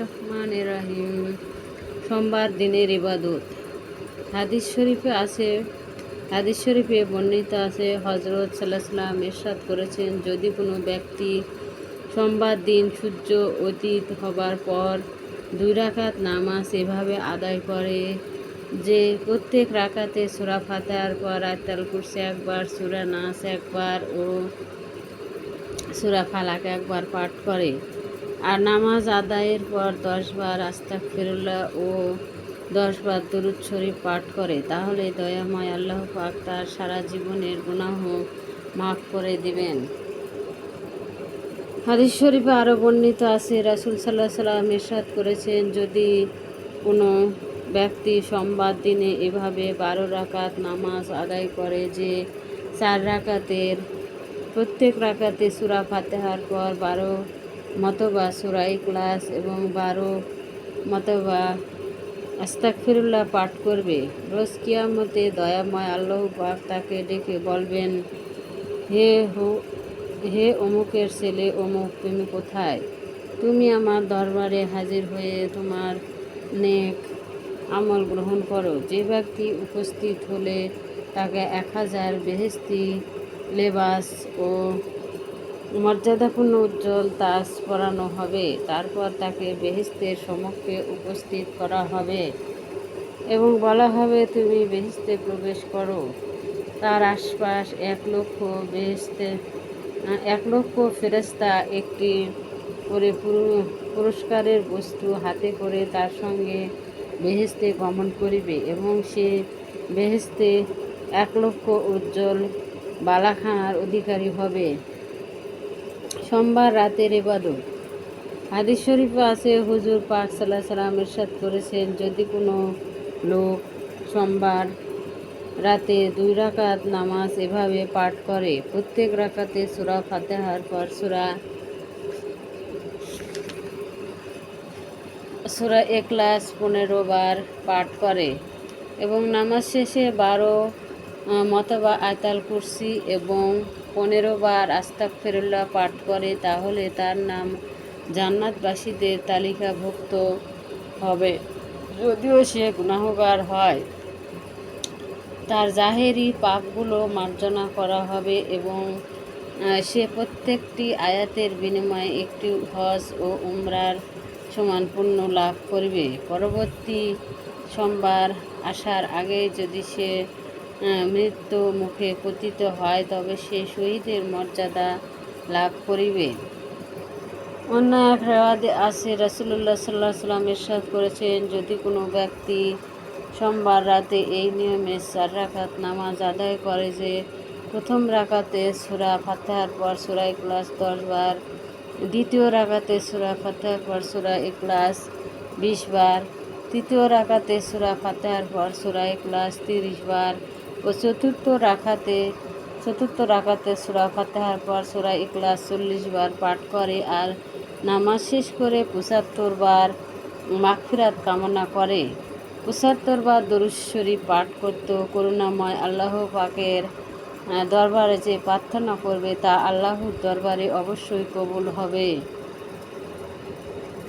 রহমান রাহিম। সোমবার দিনের ইবাদত। হাদিস শরীফে আছে, হাদিস শরীফে বর্ণিত আছে হজরত সাল্লাহ সাল্লাম ইরশাদ করেছেন, যদি কোনো ব্যক্তি সোমবার দিন সূর্য অতীত হবার পর দুই রাকাত নামাজ এভাবে আদায় করে যে প্রত্যেক রাকাতে সুরা ফাতার পর আয়তাল কুরসি একবার, সুরা নাস একবার ও সুরা ফালাক একবার পাঠ করে। আর নামাজ আদায়ের পর দশবার আস্তাক ফিরুল্লাহ ও দশবার দুরুদ শরীফ পাঠ করে তাহলে দয়াময় আল্লাহ পাক তার সারা জীবনের গুনাহ মাফ করে দিবেন। হাদিস শরীফে আরও বর্ণিত আছে, রাসুল সাল্লাহ সাল্লাম ইরশাদ করেছেন, যদি কোনো ব্যক্তি সোমবার দিনে এভাবে বারো রাকাত নামাজ আদায় করে যে চার রাকাতের প্রত্যেক রাকাতে সুরা ফাতেহার পর বারো মতবা সুরা ক্লাস এবং বারো মতবা আস্তাকফিরুল্লাহ পাঠ করবে। রোজ কিয়ামতে দয়াময় আল্লাহ পাক তাকে ডেকে বলবেন, হে হো, হে অমুকের ছেলে, অমুক, তুমি কোথায়? তুমি আমার দরবারে হাজির হয়ে তোমার নেক আমল গ্রহণ করো। যে ব্যক্তি উপস্থিত হলে তাকে এক হাজার বেহেস্তি লেবাস ও মর্যাদাপূর্ণ উজ্জ্বল তাস পরানো হবে। তারপর তাকে বেহেস্তের সমক্ষে উপস্থিত করা হবে এবং বলা হবে, তুমি বেহেস্তে প্রবেশ করো। তার আশপাশ এক লক্ষ বেহেস্তে এক লক্ষ ফেরেস্তা একটি করে পুরস্কারের বস্তু হাতে করে তার সঙ্গে বেহেস্তে গমন করিবে এবং সে বেহেস্তে এক লক্ষ উজ্জ্বল বালাখানার অধিকারী হবে। সোমবার রাতের এবাদত হাদিস শরীফে আছে, হুজুর পাক সাল্লাহ সাল্লাম এরশাদ করেছেন, যদি কোনো লোক সোমবার রাতে দুই রাকাত নামাজ এভাবে পাঠ করে, প্রত্যেক রাকাতে সুরা ফাতেহার পর সুরা সুরা এক্লাস পনেরো বার পাঠ করে এবং নামাজ শেষে বারো মতবা আয়তাল কুরসি এবং পনেরো বার আস্তাক ফেরুল্লাহ পাঠ করে, তাহলে তার নাম জান্নাতবাসীদের তালিকাভুক্ত হবে। যদিও সে গুনাহগার হয়, তার জাহেরি পাপগুলো মার্জনা করা হবে এবং সে প্রত্যেকটি আয়াতের বিনিময়ে একটি হজ ও উমরার সমান পুণ্য লাভ করবে। পরবর্তী সোমবার আসার আগে যদি সে মৃত্যু মুখে পতিত হয়, তবে সে শহীদের মর্যাদা লাভ করিবে। অন্য এক রেওয়াদে আছে রসুল্লাহ সাল্লাহ সাল্লাম ইরশাদ করেছেন, যদি কোনো ব্যক্তি সোমবার রাতে এই নিয়মে চার রাখাত নামাজ আদায় করে যে প্রথম রাখাতে সুরা ফাতেহার পর সুরা ক্লাস দশ বার, দ্বিতীয় রাখাতে সুরা ফাতেহার পর সুরা ক্লাস বিশ বার, তৃতীয় রাখাতে সুরা ফাতেহার পর সুরা ক্লাস তিরিশ বার ও চতুর্থ রাখাতে চতুর্থ রাখাতে সুরা ফাতেহার পর সুরা ইকলাস চল্লিশ বার পাঠ করে আর নামাজ শেষ করে পঁচাত্তর বার মাগফিরাত কামনা করে। পঁচাত্তর বার দরুশ্বরী পাঠ করত, করুণাময় আল্লাহ পাকের দরবারে যে প্রার্থনা করবে তা আল্লাহর দরবারে অবশ্যই কবুল হবে।